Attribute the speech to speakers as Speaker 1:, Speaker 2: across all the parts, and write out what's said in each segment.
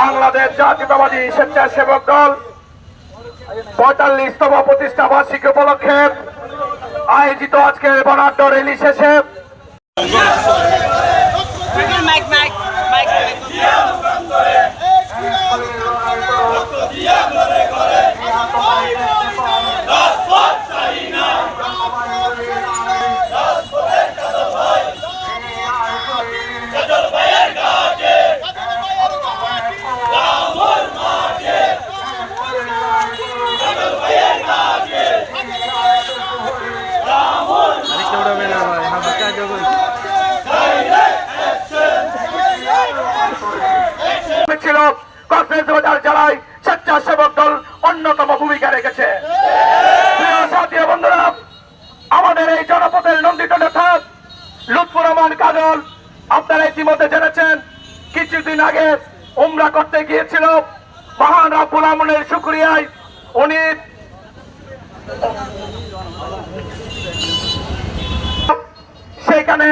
Speaker 1: বাংলাদেশ জাতীয়তাবাদী স্বেচ্ছাসেবক দল পঁয়তাল্লিশতম প্রতিষ্ঠা বার্ষিকী উপলক্ষে আয়োজিত আজকের বনাঢ্য রেলি শেষে সাথী বন্ধুরা, আমাদের এই জনপথের নন্দিত নেতা লুৎফুর রহমান কাজল, আপনারা ইতিমধ্যে জেনেছেন, কিছুদিন আগে উমরা করতে গিয়েছিল। মহান রাব্বুল আমনের শুক্রিয়ায় উনি সেখানে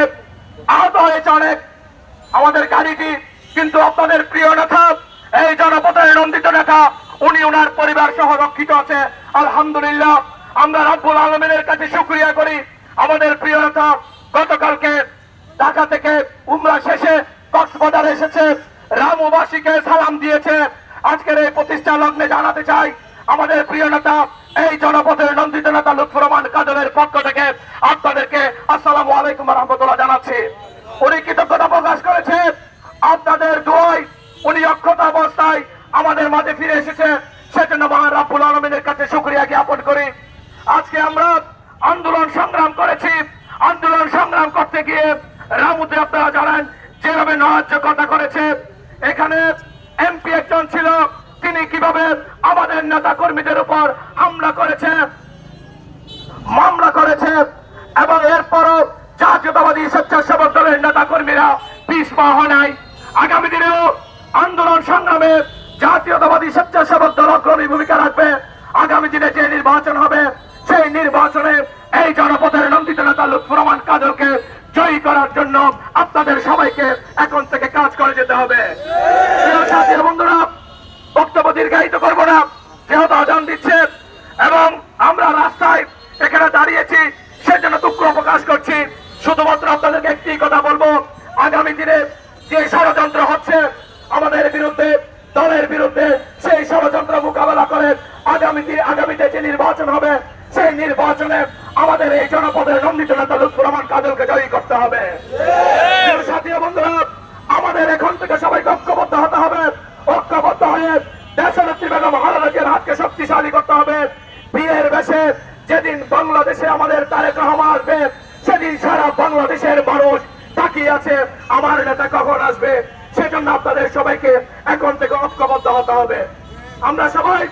Speaker 1: আহত হয়েছে অনেক। আমাদের গাড়িটি কিন্তু আপনাদের প্রিয় নেতা, এই জনপথের নন্দিত নেতা উনি ওনার পরিবার সহ রক্ষিত আছে। আলহামদুলিল্লাহ, আমরা রাব্বুল আলমিনের কাছে শুক্রিয়া করি। আমাদের প্রিয় নেতা, গতকালকে ঢাকা থেকে উমরা শেষে কক্সবাজার এসেছে। রামবাসীকে সালাম দিয়েছে। আজকের এই প্রতিষ্ঠা লগ্নে জানাতে চাই, আমাদের প্রিয় নেতা, এই জনপথের নন্দিত নেতা লুৎফুর রহমান কাজলের পক্ষ থেকে আপনাদেরকে আসসালামু আলাইকুম রহমতুল্লাহ জানাচ্ছি। উনি কৃতজ্ঞতা প্রকাশ করেছে আপনাদের দোয়াই উনি অক্ষত অবস্থায় আমাদের মাঝে ফিরে এসেছে। সেজন্য মহান রাব্বুল আলমিনের কাছে শুক্রিয়া জ্ঞাপন করি। আজকে আমরা আন্দোলন সংগ্রাম করেছি। আন্দোলন সংগ্রাম করতে গিয়ে রামুতে আপনারা জানেন, যেভাবে নহাজ্য কথা করেছে। এখানে এমপি একজন ছিল, তিনি কীভাবে আমাদের নেতা কর্মীদের উপর হামলা করেছে, মামলা করেছে, এবং এরপরও জাতীয়তাবাদী স্বেচ্ছাসেবক দলের নেতা কর্মীরা পিছপা হয় নাই। আগামী দিনেও আন্দোলন সংগ্রামে জাতীয়তাবাদী স্বেচ্ছাসেবক দল অগ্রণী ভূমিকা রাখবে। আগামী দিনে যে নির্বাচন হবে, সেই নির্বাচনে এই জনপথের নন্দিত নেতা লুৎফুর রহমান কাজলকে জয়ী করার জন্য আপনাদের সবাইকে এখন থেকে কাজ করে যেতে হবে। সাথী বন্ধুরা, বক্তব্য দীর্ঘায়িত করব না, যেহেতু আজান দিচ্ছে এবং আমরা রাস্তায় এখানে দাঁড়িয়েছি, সেজন্য দুঃখ প্রকাশ করছি। শুধুমাত্র আপনাদেরকে একটি কথা বলব, আগামী দিনে যে ষড়যন্ত্র হচ্ছে আমাদের বিরুদ্ধে দলের বিরুদ্ধে সেই ষড়যন্ত্র মোকাবেলা করে আগামী দিন আগামীতে যে নির্বাচন হবে সেই নির্বাচনে আমাদের এই জনপদের নন্দিত নেতা লুৎফুর রহমান কাজলকে জয়ী করতে হবে। সাথী বন্ধুরা আমাদের এখন থেকে সবাইকে ঐক্যবদ্ধ হতে হবে। ঐক্যবদ্ধ হয়ে দেশনেত্রী বেগম খালেদাকে হাতকে শক্তিশালী করতে হবে। বীরের বেশে যেদিন বাংলাদেশে আমাদের তারেক রহমান আসবে সেদিন সারা বাংলাদেশের মানুষ তাকিয়ে আছে আমার নেতা কখন আসবে? সেজন্য আপনাদের সবাইকে এখন থেকে ঐক্যবদ্ধ হতে হবে। আমরা সবাই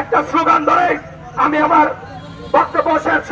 Speaker 1: একটা স্লোগান ধরে আমি আমার বক্তব্য শেষ